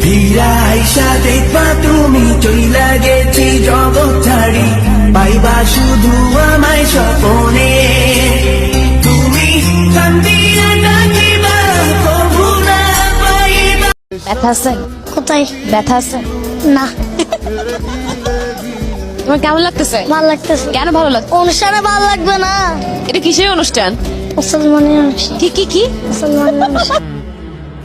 ধীরা দেখবা তুমি চইলা গেছি জগৎ ছাড়ি। পাইবা শুধু আমায় স্বপনে। তুমি কান্দিয়া ডাকিবা কভু না পাইবা। ব্যথা আছে? কোথায়? ব্যথা আছে? না। তোমার কেমন লাগতেছে? ভালো লাগতেছে। কেন ভালো লাগছে? অনুষ্ঠানে ভালো লাগবে না। এটা কিসের অনুষ্ঠান? মুসলমানের অনুষ্ঠান। কি কি কি? মুসলমানের অনুষ্ঠান।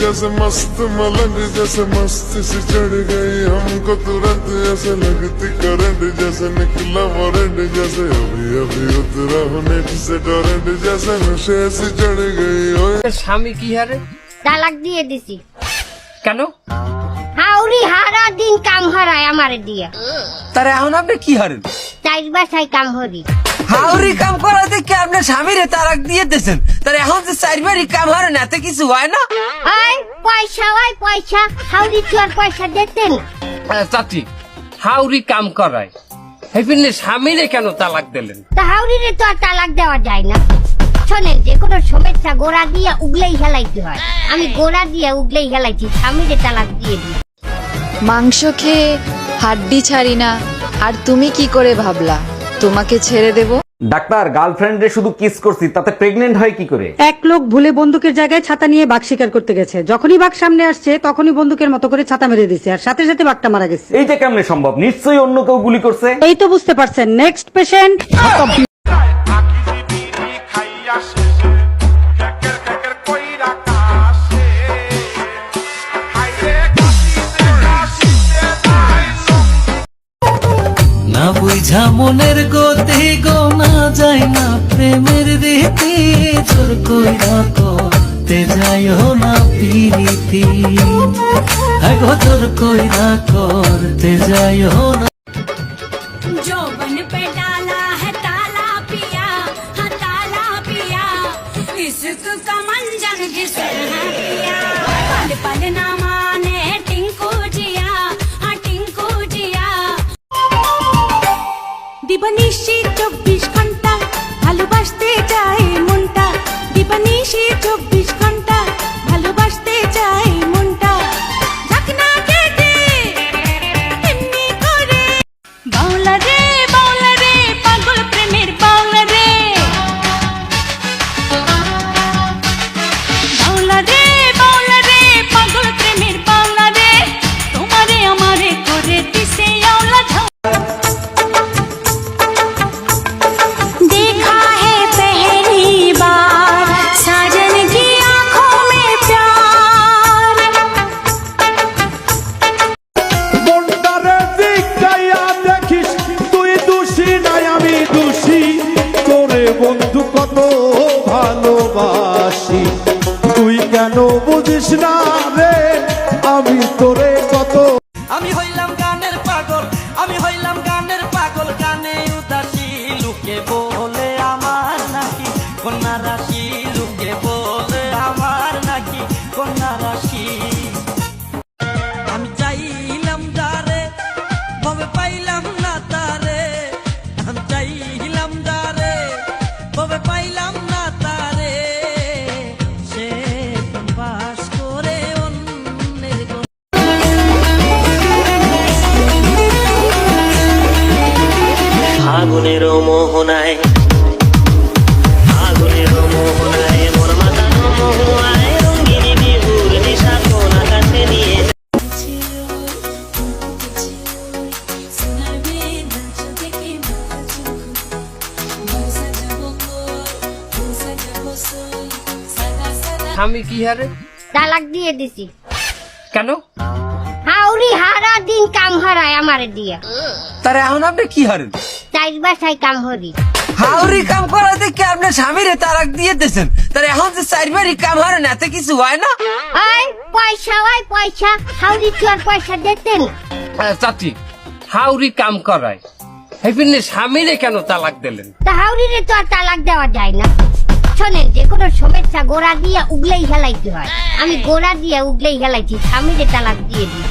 जैसे मस्त मलंग जैसे मस्ती से चढ़ गई हमको तुरंत ऐसे लगती करंट जैसे निकला वारंट जैसे अभी अभी उतरा हूँ नेट से टोरेंट जैसे नशे से चढ़ गई ओए স্বামী কি হারে তালাক দিয়ে দিছি কেন হাউরি হারা দিন কাম হারায় আমারে দিয়া তার এখন আপনি কি হারেন চার বাসায় কাম হরি হাউরি কাম করাতে কি আপনার স্বামীরে তারাক দিয়ে দিয়েছেন? তার এখন যে চারবারই কাম হারেন এতে কিছু হয় না? ওই পয়সা পয়সা। হাউরি আর পয়সা আহ, চাচি হাউরি কাম করায়। হেপিনে স্বামীরে কেন তালাক দিলেন? তা হাউরিরে তো আর তালাক দেওয়া যায় না। শোনেন যে কোনো সমস্যা গোড়া দিয়ে উগলেই হেলাইতে হয়। আমি গোড়া দিয়ে উগলেই হেলাইছি স্বামীরে তালাক দিয়ে দিই। মাংস খেয়ে হাড্ডি ছাড়ি না আর তুমি কি করে ভাবলা? তোমাকে ছেড়ে দেব? ডাক্তার গার্লফ্রেন্ডে শুধু কিস করছি তাতে প্রেগনেন্ট হয় কি করে? এক লোক ভুলে বন্দুকের জায়গায় ছাতা নিয়ে বাঘ শিকার করতে গেছে। যখনই বাঘ সামনে আসছে তখনই বন্দুকের মতো করে ছাতা মেরে দিছে আর সাথে সাথে বাঘটা মারা গেছে। এইটা কেমনে সম্ভব? নিশ্চয়ই অন্য কেউ গুলি করছে? এই তো বুঝতে পারছেন নেক্সট পেশেন্ট না বুঝা মনের গতি গোনা যায় না প্রেমের রীতি তোর কইরা করতে যাইও না পিরিতি আগো তোর কইরা করতে যাইও না जोबन पे डाला है ताला पिया हाँ ताला पिया इश्क का मंजर जिसे है पिया पल पल ना দিবানিশি চব্বিশ ঘণ্টা কত ভালোবাসি। তুই কেন বুঝিস না রে আমি তোরে কত আমি হইলাম স্বামী কি হারে? তালাক দিয়ে দিছি। কেন? হাউরি হারা দিন কাম হারায় আমারে দিয়া। তার এখন আপনি কি হারেন? চার বাসায় কাম হরি হাউরি কাম করা দেখে আপনার স্বামীরে তালাক দিয়ে দিয়েছেন। তার এখন যে চারবারই কাম হারেন এতে কিছু হয় না? আয় পয়সা ওই পয়সা। হাউরি চুয়ার পয়সা দিতেন? চাচি হাউরি কাম করায়। হেপিনে স্বামীরে কেন তালাক দিলেন? তা হাউরিরে তো আর তালাক দেওয়া যায় না। শোনেন যে কোনো সমস্যা গোড়া দিয়ে উগলেই হেলাইতে হয়। আমি গোড়া দিয়ে উগলেই হেলাইছি, স্বামীরে তালাক দিয়ে দিই